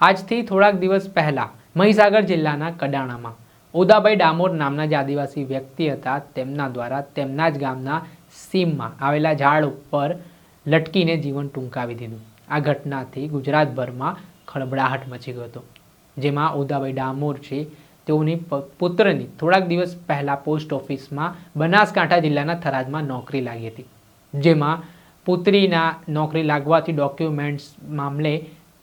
આજથી થોડાક દિવસ પહેલાં મહીસાગર જિલ્લાના કડાણામાં ઓદાભાઈ ડામોર નામના જે આદિવાસી વ્યક્તિ હતા. તેમના દ્વારા તેમના જ ગામના સીમમાં આવેલા ઝાડ ઉપર લટકીને જીવન ટૂંકાવી દીધું. આ ઘટનાથી ગુજરાતભરમાં ખળબડાહટ મચી ગયો હતો. જેમાં ઓદાભાઈ ડામોર છે તેઓની પુત્રની થોડાક દિવસ પહેલાં પોસ્ટ ઓફિસમાં બનાસકાંઠા જિલ્લાના થરાદમાં નોકરી લાગી હતી. જેમાં પુત્રીના નોકરી લાગવાથી ડોક્યુમેન્ટ્સ મામલે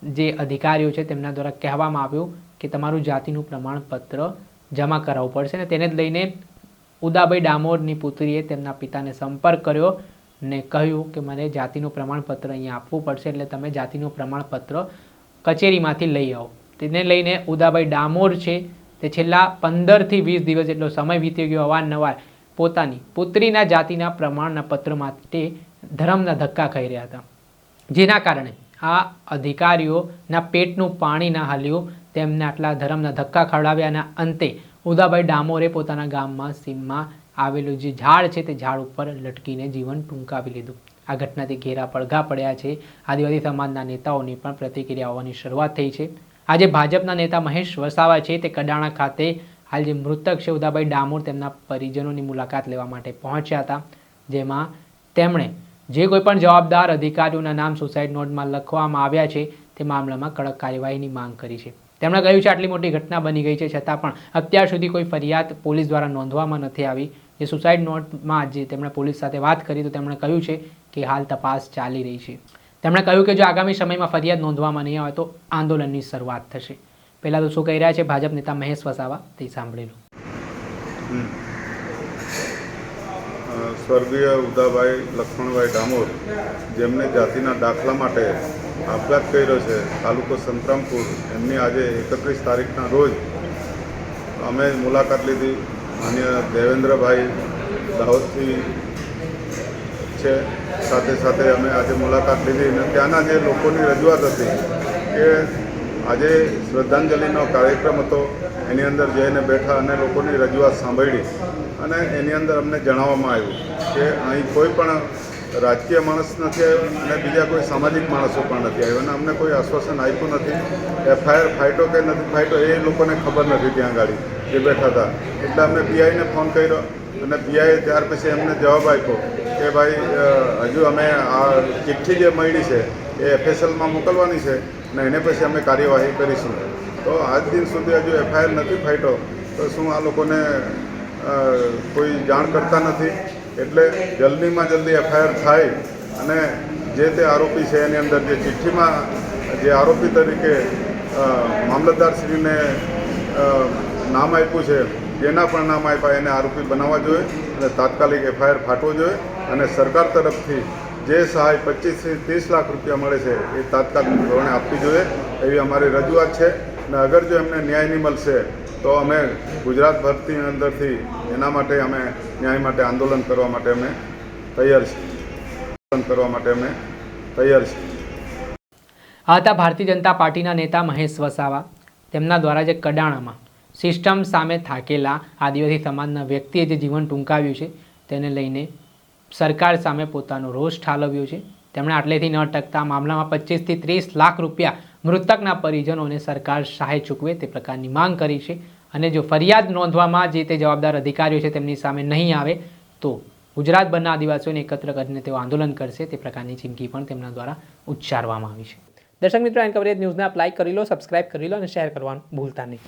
જે અધિકારીઓ છે તેમના દ્વારા કહેવામાં આવ્યું કે તમારું જાતિનું પ્રમાણપત્ર જમા કરાવવું પડશે અને તેને જ લઈને ઉદાભાઈ ડામોરની પુત્રીએ તેમના પિતાને સંપર્ક કર્યો ને કહ્યું કે મને જાતિનું પ્રમાણપત્ર અહીંયા આપવું પડશે એટલે તમે જાતિનું પ્રમાણપત્ર કચેરીમાંથી લઈ આવો. તેને લઈને ઉદાભાઈ ડામોર છે તે છેલ્લા પંદરથી વીસ દિવસ જેટલો સમય વીતી ગયો અવારનવાર પોતાની પુત્રીના જાતિના પ્રમાણપત્ર માટે ધર્મના ધક્કા ખાઈ રહ્યા હતા. જેના કારણે આ અધિકારીઓના પેટનું પાણી ના હાલ્યું, તેમને આટલા ધર્મના ધક્કા ખવડાવ્યાના અંતે ઉદાભાઈ ડામોરે પોતાના ગામમાં, સીમમાં આવેલું જે ઝાડ છે તે ઝાડ ઉપર લટકીને જીવન ટૂંકાવી લીધું. આ ઘટનાથી ઘેરા પડઘા પડ્યા છે. આદિવાસી સમાજના નેતાઓની પણ પ્રતિક્રિયા હોવાની શરૂઆત થઈ છે. આજે ભાજપના નેતા મહેશ વસાવા છે તે કડાણા ખાતે હાલ જે મૃતક છે ઉદાભાઈ ડામોર તેમના પરિજનોની મુલાકાત લેવા માટે પહોંચ્યા હતા, જેમાં તેમણે જે કોઈ પણ જવાબદાર અધિકારીઓના નામ સુસાઇડ નોટમાં લખવામાં આવ્યા છે, તે મામલામાં કડક કાર્યવાહીની માંગ કરી છે. તેમણે કહ્યું છે, આટલી મોટી ઘટના બની ગઈ છે, છતાં પણ અત્યાર સુધી કોઈ ફરિયાદ પોલીસ દ્વારા નોંધવામાં નથી આવી. જે સુસાઇડ નોટમાં જે તેમણે પોલીસ સાથે વાત કરી, તો તેમણે કહ્યું છે કે હાલ તપાસ ચાલી રહી છે. તેમણે કહ્યું કે જો આગામી સમયમાં ફરિયાદ નોંધવામાં નહીં આવે, તો આંદોલનની શરૂઆત થશે. પહેલાં તો શું કહી રહ્યા છે ભાજપ નેતા મહેશ વસાવા? તે સાંભળેલું સ્વર્ગીય ઉદાભાઈ લક્ષ્મણભાઈ ડામોર, જેમને જાતિના દાખલા માટે આપઘાત કર્યો છે, તાલુકો સંતરામપુર, એમની આજે એકત્રીસ તારીખના રોજ અમે મુલાકાત લીધી. માન્ય દેવેન્દ્રભાઈ દાહોદથી છે. સાથે સાથે અમે આજે મુલાકાત લીધી અને ત્યાંના જે લોકોની રજૂઆત હતી કે આજે શ્રદ્ધાંજલિનો કાર્યક્રમ હતો. એની અંદર જઈને બેઠા અને લોકોની રજૂઆત સાંભળી અને એની અંદર અમને જણાવવામાં આવ્યું કે અહીં કોઈ પણ રાજકીય માણસ નથી આવ્યો અને બીજા કોઈ સામાજિક માણસો પણ નથી આવ્યો અને અમને કોઈ આશ્વાસન આપ્યું નથી. એફઆઈઆર ફાઇટો કે નથી ફાઇટો એ લોકોને ખબર નથી ત્યાં ગાડી જે બેઠા હતા. એટલે અમે પીઆઈને ફોન કર્યો અને પીઆઈએ ત્યાર પછી એમને જવાબ આપ્યો કે ભાઈ હજુ અમે આ ચિઠ્ઠી જે મળી છે એ એફએસએલમાં મોકલવાની છે. અને એને પછી અમે કાર્યવાહી કરીશું. તો આજ દિન સુધી હજુ એફઆઈઆર નથી ફાટ્યો, તો શું આ લોકોને કોઈ જાણ કરતા નથી? એટલે જલ્દીમાં જલ્દી એફઆઈઆર થાય અને જે તે આરોપી છે એની અંદર જે ચિઠ્ઠીમાં, જે આરોપી તરીકે મામલતદારશ્રીને નામ આપ્યું છે, જેના પણ નામ આપ્યા એને આરોપી બનાવવા જોઈએ અને તાત્કાલિક એફઆઈઆર ફાટવો જોઈએ અને સરકાર તરફથી જે સહાય પચીસથી ત્રીસ લાખ રૂપિયા મળે છે એ તાત્કાલિક ધોરણે આપવી જોઈએ એવી અમારી રજૂઆત છે. અને અગર જો એમને ન્યાય નહીં મળશે, તો અમે ગુજરાત ભરતી અંદરથી એના માટે અમે ન્યાય માટે આંદોલન કરવા માટે અમે તૈયાર છીએ. આંદોલન કરવા માટે અમે તૈયાર છીએ. આ હતા ભારતીય જનતા પાર્ટીના નેતા મહેશ વસાવા. તેમના દ્વારા જે કડાણામાં સિસ્ટમ સામે થાકેલા આદિવાસી સમાજના વ્યક્તિએ જે જીવન ટૂંકાવ્યું છે, તેને લઈને સરકાર સામે પોતાનો રોષ ઠાલવ્યો છે. તેમણે આટલેથી ન અટકતા મામલામાં પચીસથી ત્રીસ લાખ રૂપિયા મૃતકના પરિજનોને સરકાર સહાય ચૂકવે તે પ્રકારની માંગ કરી છે. અને જો ફરિયાદ નોંધવામાં જે તે જવાબદાર અધિકારીઓ છે તેમની સામે નહીં આવે, તો ગુજરાતભરના આદિવાસીઓને એકત્ર કરીને તેઓ આંદોલન કરશે તે પ્રકારની ચીમકી પણ તેમના દ્વારા ઉચ્ચારવામાં આવી છે. દર્શક મિત્રો, એન કવરેજ ન્યૂઝને આપ લાઈક કરી લો સબસ્ક્રાઇબ કરી લો અને શેર કરવાનું ભૂલતા નહીં.